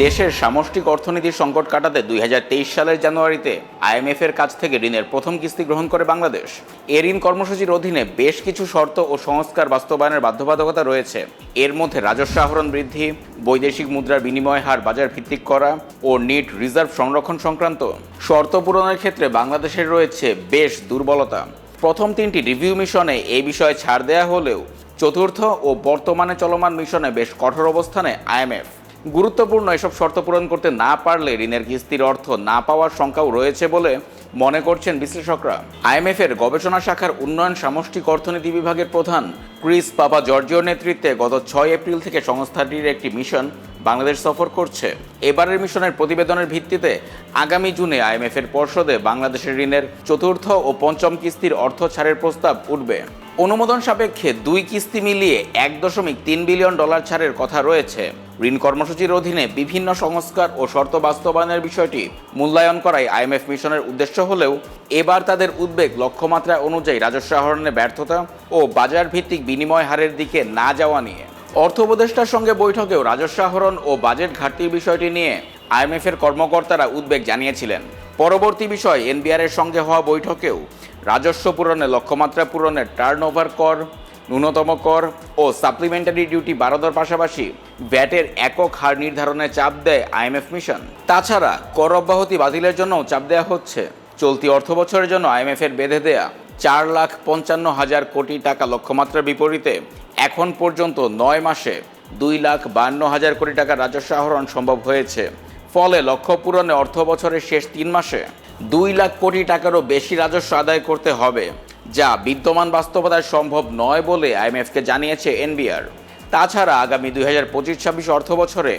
দেশের সামষ্টিক অর্থনীতির সংকট কাটাতে দুই হাজার তেইশ সালের জানুয়ারিতে আইএমএফ এর কাছ থেকে ঋণের প্রথম কিস্তি গ্রহণ করে বাংলাদেশ। এ ঋণ কর্মসূচির অধীনে বেশ কিছু শর্ত ও সংস্কার বাস্তবায়নের বাধ্যবাধকতা রয়েছে। এর মধ্যে রাজস্ব আহরণ বৃদ্ধি, বৈদেশিক মুদ্রার বিনিময় হার বাজার ভিত্তিক করা ও নিট রিজার্ভ সংরক্ষণ সংক্রান্ত। শর্ত পূরণের ক্ষেত্রে বাংলাদেশের রয়েছে বেশ দুর্বলতা। প্রথম তিনটি রিভিউ মিশনে এই বিষয়ে ছাড় দেয়া হলেও চতুর্থ ও বর্তমানে চলমান মিশনে বেশ কঠোর অবস্থানে আইএমএফ। গুরুত্বপূর্ণ এসব শর্ত পূরণ করতে না পারলে ঋণের কিস্তির অর্থ না পাওয়ার শঙ্কাও রয়েছে বলে মনে করছেন বিশ্লেষকরা। আইএমএফ এর গবেষণা শাখার উন্নয়ন সামষ্টিক অর্থনীতি বিভাগের প্রধান ক্রিস পাপা জর্জিওর নেতৃত্বে গত ছয় এপ্রিল থেকে সংস্থাটির একটি মিশন বাংলাদেশ সফর করছে। এবারের মিশনের প্রতিবেদনের ভিত্তিতে আগামী জুনে আইএমএফ এর পর্ষদে বাংলাদেশের ঋণের চতুর্থ ও পঞ্চম কিস্তির অর্থ ছাড়ের প্রস্তাব উঠবে। অনুমোদন সাপেক্ষে দুই কিস্তি মিলিয়ে এক দশমিক তিন বিলিয়ন ডলার ছাড়ের কথা রয়েছে। ঋণ কর্মসূচির অধীনে বিভিন্ন সংস্কার ও শর্ত বাস্তবায়নের বিষয়টি মূল্যায়ন করাই আইএমএফ মিশনের উদ্দেশ্য হলেও এবার তাদের উদ্বেগ লক্ষ্যমাত্রা অনুযায়ী রাজস্ব আহরণে ব্যর্থতা ও বাজার ভিত্তিক বিনিময় হারের দিকে না যাওয়া নিয়ে। অর্থ উপদেষ্টার সঙ্গে বৈঠকেও রাজস্ব আহরণ ও বাজেট ঘাটতির বিষয়টি নিয়ে আইএমএফ এর কর্মকর্তারা উদ্বেগ জানিয়েছিলেন। পরবর্তী বিষয় এনবিআর এর সঙ্গে হওয়া বৈঠকেও রাজস্ব পূরণে, লক্ষ্যমাত্রা পূরণের টার্ন ওভার কর, ন্যূনতম কর ও সাপ্লিমেন্টারি ডিউটি বাড়ানোর পাশাপাশি ভ্যাটের একক হার নির্ধারণে চাপ দেয় আইএমএফ মিশন। তাছাড়া কর অব্যাহতি বাতিলের জন্যও চাপ দেওয়া হচ্ছে। চলতি অর্থ বছরের জন্য আইএমএফ এর বেঁধে দেয়া চার লাখ পঞ্চান্ন হাজার কোটি টাকা লক্ষ্যমাত্রার বিপরীতে এখন পর্যন্ত নয় মাসে দুই লাখ বান্ন হাজার কোটি টাকা রাজস্ব আহরণ সম্ভব হয়েছে। ফলে লক্ষ্য পূরণে অর্থ বছরের শেষ তিন মাসে দুই লাখ কোটি টাকারও বেশি রাজস্ব আদায় করতে হবে, যা বিদ্যমান বাস্তবতায় সম্ভব নয় বলে আইএমএফকে জানিয়েছে এনবিআর। তাছাড়া আগামী দুই হাজার পঁচিশ ছাব্বিশ অর্থ বছরে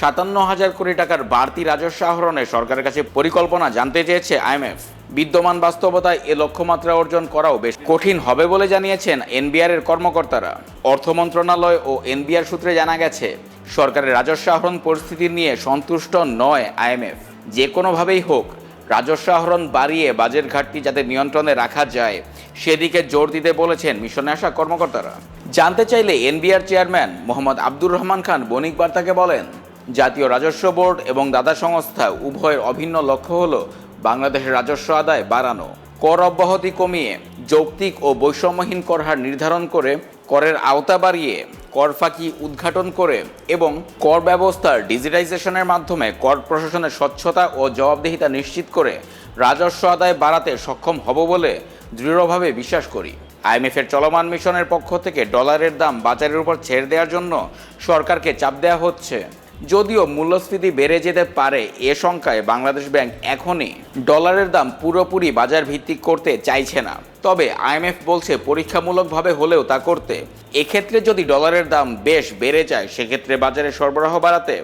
সাতান্ন হাজার কোটি টাকার বাড়তি রাজস্ব আহরণে সরকারের কাছে পরিকল্পনা জানতে চেয়েছে আইএমএফ। বিদ্যমান বাস্তবতায় এ লক্ষ্যমাত্রা অর্জন করাও বেশ কঠিন হবে বলে জানিয়েছেন এনবিআর এর কর্মকর্তারা। অর্থ মন্ত্রণালয় ও এনবিআর সূত্রে জানা গেছে, সরকারের রাজস্ব আহরণ পরিস্থিতি নিয়ে সন্তুষ্ট নয় আইএমএফ। যে কোনোভাবেই হোক রাজস্ব আহরণ বাড়িয়ে বাজেট ঘাটতি যাতে নিয়ন্ত্রণে রাখা যায়, সেদিকে জোর দিতে বলেছেন মিশনে আসা কর্মকর্তারা। জানতে চাইলে এনবিআর চেয়ারম্যান মোহাম্মদ আব্দুর রহমান খান বণিক বার্তাকে বলেন, জাতীয় রাজস্ব বোর্ড এবং দাদা সংস্থা উভয়ের অভিন্ন লক্ষ্য হল বাংলাদেশের রাজস্ব আদায় বাড়ানো। কর অব্যাহতি কমিয়ে যৌক্তিক ও বৈষম্যহীন কর হার নির্ধারণ করে করের আওতা বাড়িয়ে কর ফাঁকি উদ্ঘাটন করে এবং কর ব্যবস্থার ডিজিটাইজেশনের মাধ্যমে কর প্রশাসনের স্বচ্ছতা ও জবাবদিহিতা নিশ্চিত করে রাজস্ব আদায় বাড়াতে সক্ষম হব বলে দৃঢ়ভাবে বিশ্বাস করি। আইএমএফের চলমান মিশনের পক্ষ থেকে ডলারের দাম বাজারের উপর ছেড়ে দেওয়ার জন্য সরকারকে চাপ দেওয়া হচ্ছে। যদিও মূল্যস্ফীতি বেড়ে যেতে পারে, এ সংখ্যায় বাংলাদেশ ব্যাংক এখনই ডলারের দাম পুরোপুরি বাজার ভিত্তিক করতে চাইছে না। তবে আইএমএফ বলছে পরীক্ষামূলকভাবে হলেও তা করতে। এক্ষেত্রে যদি ডলারের দাম বেশ বেড়ে যায়, সেক্ষেত্রে বাজারে সরবরাহ বাড়াতে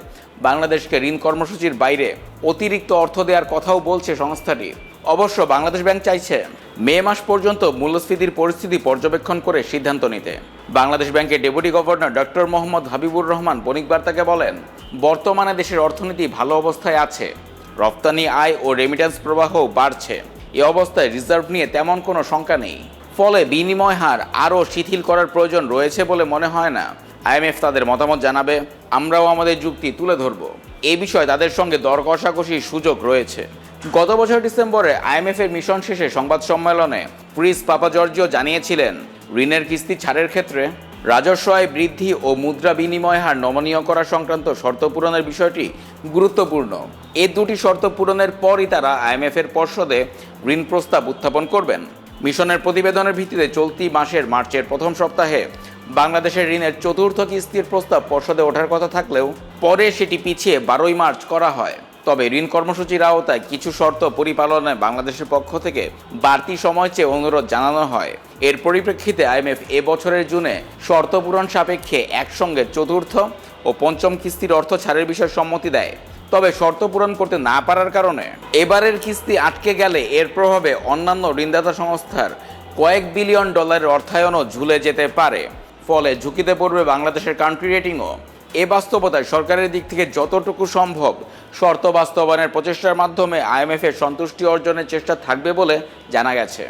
বাংলাদেশকে ঋণ কর্মসূচির বাইরে অতিরিক্ত অর্থ দেওয়ার কথাও বলছে সংস্থাটি। অবশ্য বাংলাদেশ ব্যাংক চাইছে মে মাস পর্যন্ত মূল্যস্ফীতির পরিস্থিতি পর্যবেক্ষণ করে সিদ্ধান্ত নিতে। বাংলাদেশ ব্যাংকের deputy governor doctor Mohammad Habibur Rahman বণিক বার্তাকে বলেন, বর্তমানে দেশের অর্থনীতি ভালো অবস্থায় আছে, রপ্তানি আয় ও রেমিটেন্স প্রবাহও বাড়ছে, এ অবস্থায় রিজার্ভ নিয়ে তেমন কোনো শঙ্কা নেই। ফলে বিনিময় হার আরও শিথিল করার প্রয়োজন রয়েছে বলে মনে হয় না। আইএমএফ তাদের মতামত জানাবে, আমরাও আমাদের যুক্তি তুলে ধরব। এ বিষয়ে তাদের সঙ্গে দর কষাকষির সুযোগ রয়েছে। গত বছর ডিসেম্বরে আইএমএফ এর মিশন শেষে সংবাদ সম্মেলনে প্রিস পাপা জর্জিও জানিয়েছিলেন, ঋণের কিস্তি ছাড়ের ক্ষেত্রে রাজস্ব আয় বৃদ্ধি ও মুদ্রা বিনিময় হার নমনীয় করা সংক্রান্ত শর্ত পূরণের বিষয়টি গুরুত্বপূর্ণ। এ দুটি শর্ত পূরণের পরই তারা আইএমএফ এর পর্ষদে ঋণ প্রস্তাব উত্থাপন করবেন। মিশনের প্রতিবেদনের ভিত্তিতে চলতি মাসের মার্চের প্রথম সপ্তাহে বাংলাদেশের ঋণের চতুর্থ কিস্তির প্রস্তাব পর্ষদে ওঠার কথা থাকলেও পরে সেটি পিছিয়ে বারোই মার্চ করা হয়। তবে ঋণ কর্মসূচির আওতায় কিছু শর্ত পরিপালনে বাংলাদেশের পক্ষ থেকে বাড়তি সময় চেয়ে অনুরোধ জানানো হয়। এর পরিপ্রেক্ষিতে আইএমএফ এ বছরের জুনে শর্ত পূরণ সাপেক্ষে একসঙ্গে চতুর্থ ও পঞ্চম কিস্তির অর্থ ছাড়ের বিষয়ে সম্মতি দেয়। তবে শর্ত পূরণ করতে না পারার কারণে এবারের কিস্তি আটকে গেলে এর প্রভাবে অন্যান্য ঋণদাতা সংস্থার কয়েক বিলিয়ন ডলারের অর্থায়নও ঝুলে যেতে পারে। ফলে ঝুঁকিতে পড়বে বাংলাদেশের কান্ট্রি রেটিংও এ বাস্তবতায় সরকারের দিক থেকে যতটুকু সম্ভব শর্ত বাস্তবায়নের প্রচেষ্টার মাধ্যমে আইএমএফের সন্তুষ্টি অর্জনের চেষ্টা থাকবে বলে জানা গেছে।